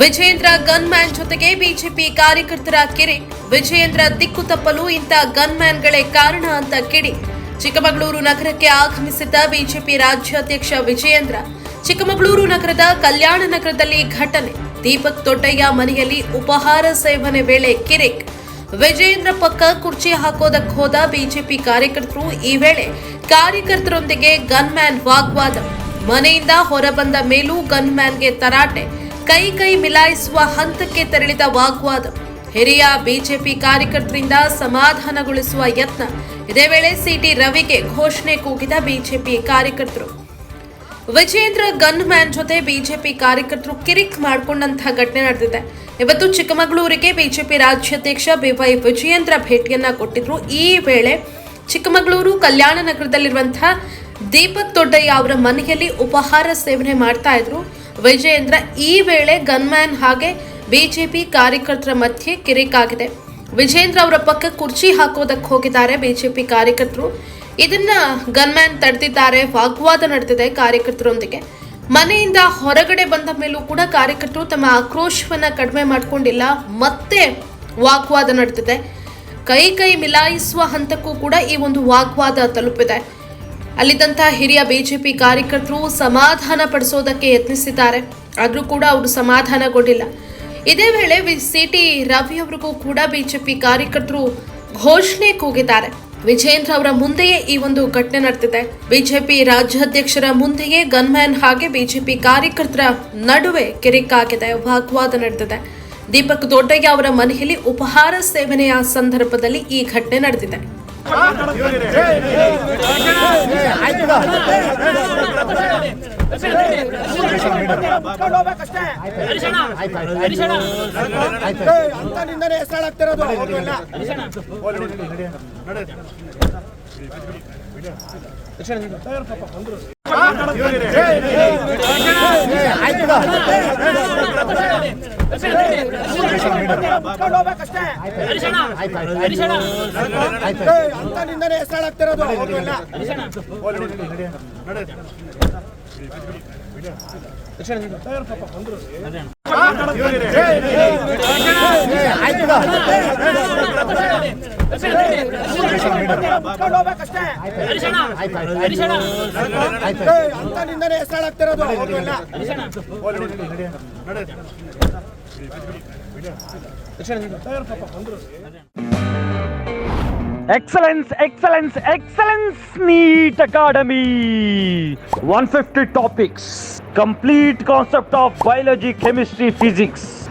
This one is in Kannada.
ವಿಜಯೇಂದ್ರ ಗನ್ ಮ್ಯಾನ್ ಜೊತೆಗೆ ಬಿಜೆಪಿ ಕಾರ್ಯಕರ್ತರ ಕೆರೆ. ವಿಜಯೇಂದ್ರ ದಿಕ್ಕು ತಪ್ಪಲು ಇಂಥ ಗನ್ ಮ್ಯಾನ್ಗಳೇ ಕಾರಣ ಅಂತ ಕಿಡಿ ಚಿಕ್ಕಮಗಳೂರು ನಗರಕ್ಕೆ ಆಗಮಿಸಿದ್ದ ಬಿಜೆಪಿ ರಾಜ್ಯಾಧ್ಯಕ್ಷ ವಿಜಯೇಂದ್ರ ಚಿಕ್ಕಮಗಳೂರು ನಗರದ ಕಲ್ಯಾಣ ನಗರದಲ್ಲಿ ಘಟನೆ. ದೀಪಕ್ ದೊಡ್ಡಯ್ಯ ಮನೆಯಲ್ಲಿ ಉಪಹಾರ ಸೇವನೆ ವೇಳೆ ಕಿರಿಕ್ ವಿಜಯೇಂದ್ರ ಪಕ್ಕ ಕುರ್ಚಿ ಹಾಕೋದಕ್ಕೆ ಹೋದ ಬಿಜೆಪಿ ಕಾರ್ಯಕರ್ತರು ಈ ವೇಳೆ ಕಾರ್ಯಕರ್ತರೊಂದಿಗೆ ಗನ್ಮ್ಯಾನ್ ವಾಗ್ವಾದ. ಮನೆಯಿಂದ ಹೊರಬಂದ ಮೇಲೂ ಗನ್ಮ್ಯಾನ್ಗೆ ತರಾಟೆ. ಕೈ ಕೈ ಮಿಲಾಯಿಸುವ ಹಂತಕ್ಕೆ ತೆರಳಿದ ವಾಗ್ವಾದ. ಹಿರಿಯ ಬಿಜೆಪಿ ಕಾರ್ಯಕರ್ತರಿಂದ ಸಮಾಧಾನಗೊಳಿಸುವ ಯತ್ನ. ಇದೇ ವೇಳೆ ಸಿಟಿ ರವಿಗೆ ಘೋಷಣೆ ಕೂಗಿದ ಬಿಜೆಪಿ ಕಾರ್ಯಕರ್ತರು. ವಿಜೇಂದ್ರ ಗನ್ ಮ್ಯಾನ್ ಜೊತೆ ಬಿಜೆಪಿ ಕಾರ್ಯಕರ್ತರು ಕಿರಿಕ್ ಮಾಡಿಕೊಂಡಂತಹ ಘಟನೆ ನಡೆದಿದೆ. ಇವತ್ತು ಚಿಕ್ಕಮಗಳೂರಿಗೆ ಬಿಜೆಪಿ ರಾಜ್ಯಾಧ್ಯಕ್ಷ ಬಿವೈ ವಿಜಯೇಂದ್ರ ಭೇಟಿಯನ್ನ ಕೊಟ್ಟಿದ್ರು. ಈ ವೇಳೆ ಚಿಕ್ಕಮಗಳೂರು ಕಲ್ಯಾಣ ನಗರದಲ್ಲಿರುವಂತಹ ದೀಪಕ್ ದೊಡ್ಡಯ್ಯ ಅವರ ಮನೆಯಲ್ಲಿ ಉಪಹಾರ ಸೇವನೆ ಮಾಡ್ತಾ ಇದ್ರು. ವಿಜಯೇಂದ್ರ ಈ ವೇಳೆ ಗನ್ಮ್ಯಾನ್ ಹಾಗೆ ಬಿಜೆಪಿ ಕಾರ್ಯಕರ್ತರ ಮಧ್ಯೆ ಕಿರಿಕಾಗಿದೆ. ವಿಜೇಂದ್ರ ಅವರ ಪಕ್ಕ ಕುರ್ಚಿ ಹಾಕೋದಕ್ಕೆ ಹೋಗಿದ್ದಾರೆ ಬಿಜೆಪಿ ಕಾರ್ಯಕರ್ತರು. ಇದನ್ನ ಗನ್ಮ್ಯಾನ್ ತಡೆದಿದ್ದಾರೆ, ವಾಗ್ವಾದ ನಡೆದಿದೆ ಕಾರ್ಯಕರ್ತರೊಂದಿಗೆ. ಮನೆಯಿಂದ ಹೊರಗಡೆ ಬಂದ ಮೇಲೂ ಕೂಡ ಕಾರ್ಯಕರ್ತರು ತಮ್ಮ ಆಕ್ರೋಶವನ್ನ ಕಡಿಮೆ ಮಾಡಿಕೊಂಡಿಲ್ಲ, ಮತ್ತೆ ವಾಗ್ವಾದ ನಡೆದಿದೆ. ಕೈ ಕೈ ಮಿಲಾಯಿಸುವ ಹಂತಕ್ಕೂ ಕೂಡ ಈ ಒಂದು ವಾಗ್ವಾದ ತಲುಪಿದೆ. ಅಲ್ಲಿದ್ದಂತಹ ಹಿರಿಯ ಬಿಜೆಪಿ ಕಾರ್ಯಕರ್ತರು ಸಮಾಧಾನ ಪಡಿಸೋದಕ್ಕೆ ಯತ್ನಿಸಿದ್ದಾರೆ. ಆದರೂ ಕೂಡ ಅವರು ಸಮಾಧಾನಗೊಂಡಿಲ್ಲ. ಇದೇ ವೇಳೆ ಸಿಟಿ ರವಿ ಅವರಿಗೂ ಕೂಡ ಬಿಜೆಪಿ ಕಾರ್ಯಕರ್ತರು ಘೋಷಣೆ ಕೂಗಿದ್ದಾರೆ. ವಿಜೇಂದ್ರ ಅವರ ಮುಂದೆಯೇ ಈ ಒಂದು ಘಟನೆ ನಡೆದಿದೆ. ಬಿಜೆಪಿ ರಾಜ್ಯಾಧ್ಯಕ್ಷರ ಮುಂದೆಯೇ ಗನ್ಮ್ಯಾನ್ ಹಾಗೆ ಬಿಜೆಪಿ ಕಾರ್ಯಕರ್ತರ ನಡುವೆ ಕಿರಿಕಾಗಿದೆ. ವಾಗ್ವಾದ ನಡೆದಿದೆ. ದೀಪಕ್ ದೊಡ್ಡಯ್ಯ ಅವರ ಮನೆಯಲ್ಲಿ ಉಪಹಾರ ಸೇವನೆಯ ಸಂದರ್ಭದಲ್ಲಿ ಈ ಘಟನೆ ನಡೆದಿದೆ. ಅಂತ ಹೆಸರಾಗ್ತಿರೋದು ಅಂತ ಹೆಸರಾಗ್ತಿರೋದು. ಕರ್ಕೊಂಡ್ ಹೋಗ್ಬೇಕಷ್ಟೇ. ಏ, ಅಂತ ನಿಂದನೆ ಹೆಸರಾಗ್ತಿರೋದು ಅವ್ರಿಗೆಲ್ಲ. Excellence, excellence, excellence, NEET Academy. 150 topics, complete concept of biology, chemistry, physics.